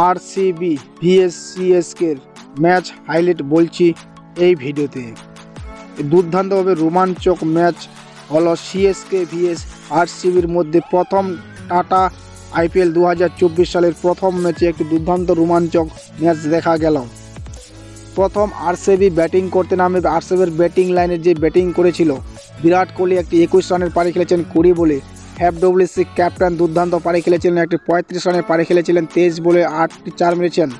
আর CB ভিএসসিএসকের match highlight বলছি এই ভিডিওতে। দুর্দান্তভাবে রোমাঞ্চক ম্যাচ হলো সিএসকে ভিএস আরসিবির মধ্যে প্রথম টাটা আইপিএল দু হাজার চব্বিশ সালের প্রথম ম্যাচে একটি দুর্দান্ত রোমাঞ্চক ম্যাচ দেখা গেল। প্রথম আরসিবি ব্যাটিং করতে নামে আরসিবির ব্যাটিং লাইনে যে ব্যাটিং করেছিল, বিরাট কোহলি একটি একুশ রানের পারি খেলেছেন কুড়ি বলে। হ্যাপ ডব্লিউসি ক্যাপ্টেন দুর্দান্ত পারি খেলেছিলেন, একটি পঁয়ত্রিশ রানের পারি খেলেছিলেন, তেইশ বলে আটটি চার মেরেছেন।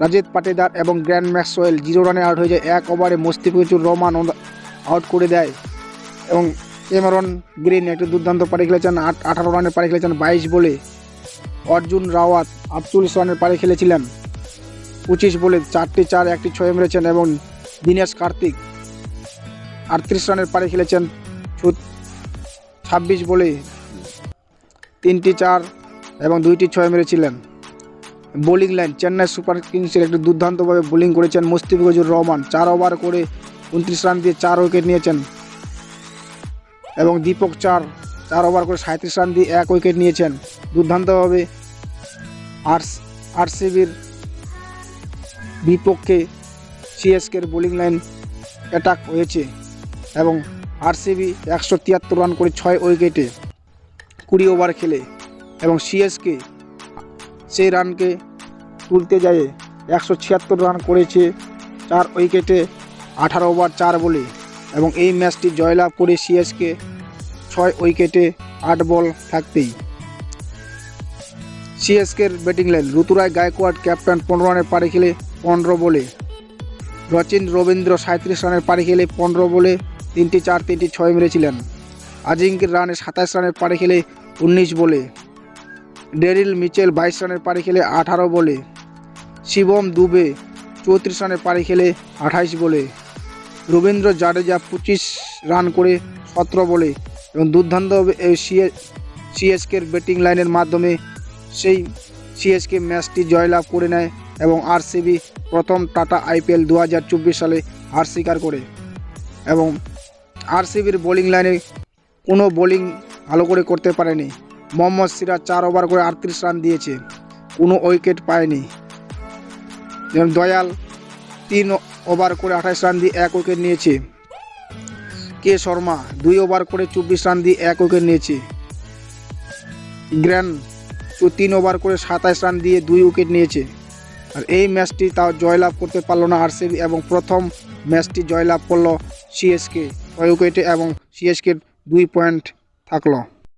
রাজিত পাটিদার এবং গ্র্যান্ড ম্যাক্সওয়েল জিরো রানে আউট হয়ে যায়, এক ওভারে মুস্তিফিজুর রহমান আউট করে দেয়। এবং এমারন গ্রিন একটি দুর্দান্ত পারি খেলেছেন, আট, আঠারো রানের পারি খেলেছেন, বাইশ বলে। অর্জুন রাওয়াত আটচল্লিশ রানের পারি খেলেছিলেন, পঁচিশ বলে চারটি চার, একটি ছয় মেরেছেন এবং দীনেশ কার্তিক আটত্রিশ রানের পারি খেলেছেন ছাব্বিশ বলে তিনটি চার এবং দুইটি ছয় মেরেছিলেন। বোলিং লাইন, চেন্নাই সুপার কিংসের একটি দুর্দান্তভাবে বোলিং করেছেন মুস্তিফিজুর রহমান। চার ওভার করে উনত্রিশ রান দিয়ে চার উইকেট নিয়েছেন এবং দীপক চার চার ওভার করে সাঁত্রিশ রান দিয়ে এক উইকেট নিয়েছেন। দুর্দান্তভাবে আর আরসিবির বিপক্ষে সিএসকের বোলিং লাইন অ্যাটাক হয়েছে এবং আরসিবি একশো তিয়াত্তর রান করে ছয় উইকেটে কুড়ি ওভার খেলে এবং সিএসকে সেই রানকে তুলতে যায় একশো ছিয়াত্তর রান করেছে চার উইকেটে আঠারো ওভার চার বলে এবং এই ম্যাচটি জয়লাভ করে সিএসকে ছয় উইকেটে আট বল থাকতেই। সিএসকের batting line Ruturaj Gaikwad captain পনেরো রানের পাড়ি খেলে পনেরো বলে। রচিন রবীন্দ্র সাঁত্রিশ রানের পাড়ি খেলে পনেরো বলে তিনটি চার, তিনটি ছয় মেরেছিলেন। আজিঙ্কের রানে সাতাশ রানের পাড়ি খেলে উনিশ বলে। ডেরিল মিচেল বাইশ রানের পাড়ি খেলে আঠারো বলে। শিবম দুবে চৌত্রিশ রানের পাড়ি খেলে আঠাইশ বলে। রবীন্দ্র জাডেজা পঁচিশ রান করে সতেরো বলে এবং দুর্দান্ত সিএ সিএসকের ব্যাটিং লাইনের মাধ্যমে সেই সিএসকে ম্যাচটি জয়লাভ করে নেয় এবং আরসিবি প্রথম টাটা আইপিএল দু হাজার চব্বিশ সালে হার স্বীকার করে। এবং আরসিবির বোলিং লাইনে কোনো বোলিং ভালো করে করতে পারেনি। মোহাম্মদ সিরাজ চার ওভার করে আটত্রিশ রান দিয়েছে, কোনো উইকেট পায়নি। যেমন দয়াল তিন ওভার করে আঠাশ রান দিয়ে এক উইকেট নিয়েছে। কে শর্মা দুই ওভার করে চব্বিশ রান দিয়ে এক উইকেট নিয়েছে। গ্র্যান্ড তিন ওভার করে সাতাশ রান দিয়ে দুই উইকেট নিয়েছে। আর এই ম্যাচটি তাও জয়লাভ করতে পারল না আরসিবি এবং প্রথম ম্যাচটি জয়লাভ করল সিএসকে এবং সিএসকে দুই পয়েন্ট থাকল।